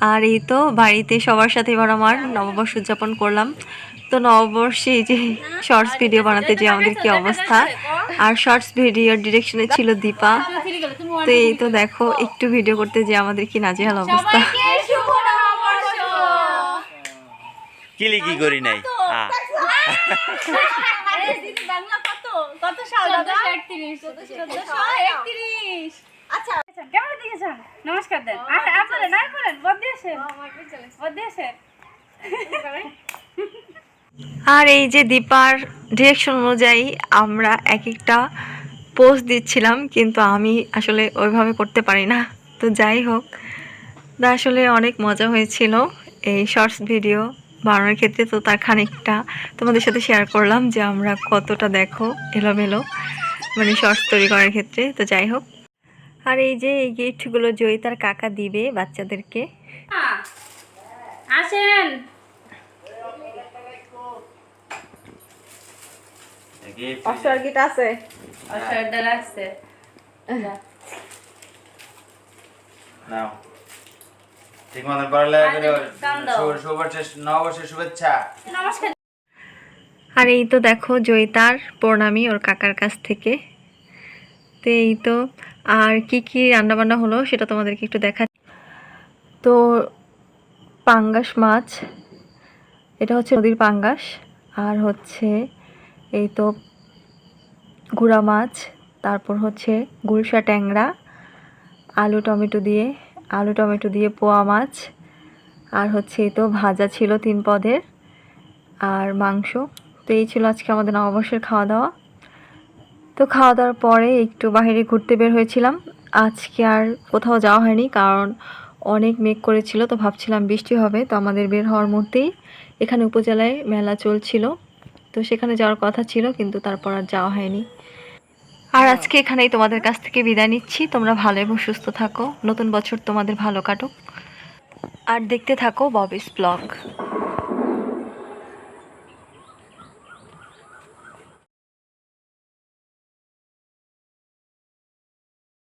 আর এই তো বাড়িতে সবার সাথে এবার আমার নববর্ষ উদযাপন করলাম। তো নববর্ষে এই যে শর্টস ভিডিও বানাতে যে আমাদের কি অবস্থা? আর শর্টস ভিডিওর ডিরেকশনে ছিল দীপা। তো এই তো দেখো একটু ভিডিও করতে যে আমাদের কি নাজেহাল অবস্থা। কিলি কি করি নাই? আ, আচ্ছা নমস্কার দেন। আচ্ছা আপনারা নাই করেন বদ দিয়েছেন বদ দিয়েছেন আর এই যে দীপার ডিরেকশন অনুযায়ী আমরা এক একটা পোস্ট দিচ্ছিলাম কিন্তু আমি আসলে ওইভাবে করতে পারি না। তো যাই হোক তা আসলে অনেক মজা হয়েছিল এই শর্টস ভিডিও বানানোর ক্ষেত্রে। তো তার খানিকটা তোমাদের সাথে শেয়ার করলাম যে আমরা কতটা দেখো এলোমেলো মানে শর্টস তৈরি করার ক্ষেত্রে। তো যাই হোক আর এই যে এই গিফটগুলো জয়ী তার কাকা দিবে বাচ্চাদেরকে। আসেন। গিট আছে। অসুবিধা লাগছে নাও। ঠিক মতন পড়ালেখা করে শুভ- নববর্ষের শুভেচ্ছা। নমস্কার। আর এই তো দেখো জয়িতার প্রণামী ওর কাকার কাছ থেকে। তো এই তো। আর কি কি রান্নাবান্না হলো সেটা তোমাদেরকে একটু দেখা তো পাঙ্গাস মাছ, এটা হচ্ছে নদীর পাঙ্গাস, আর হচ্ছে এই তো গুড়া মাছ, তারপর হচ্ছে গুলশা ট্যাংরা, আলু টমেটো দিয়ে, আলু টমেটো দিয়ে পোয়া মাছ, আর হচ্ছে এই তো ভাজা ছিল তিন পদের, আর মাংস। তো এই ছিল আজকে আমাদের নববর্ষের খাওয়া দাওয়া। তো খাওয়া দাওয়ার পরে একটু বাইরে ঘুরতে বের হয়েছিলাম। আজকে আর কোথাও যাওয়া হয়নি কারণ অনেক মেঘ করেছিল, তো ভাবছিলাম বৃষ্টি হবে, তো আমাদের বের হওয়ার মুহূর্তেই এখানে উপজেলায় মেলা চলছিল। তো সেখানে যাওয়ার কথা ছিল, কিন্তু তারপর আর যাওয়া হয়নি। আর আজকে এখানেই তোমাদের কাছ থেকে বিদায় নিচ্ছি। তোমরা ভালো এবং সুস্থ থাকো। নতুন বছর তোমাদের ভালো কাটুক। আর দেখতে থাকো ববিস ব্লগ।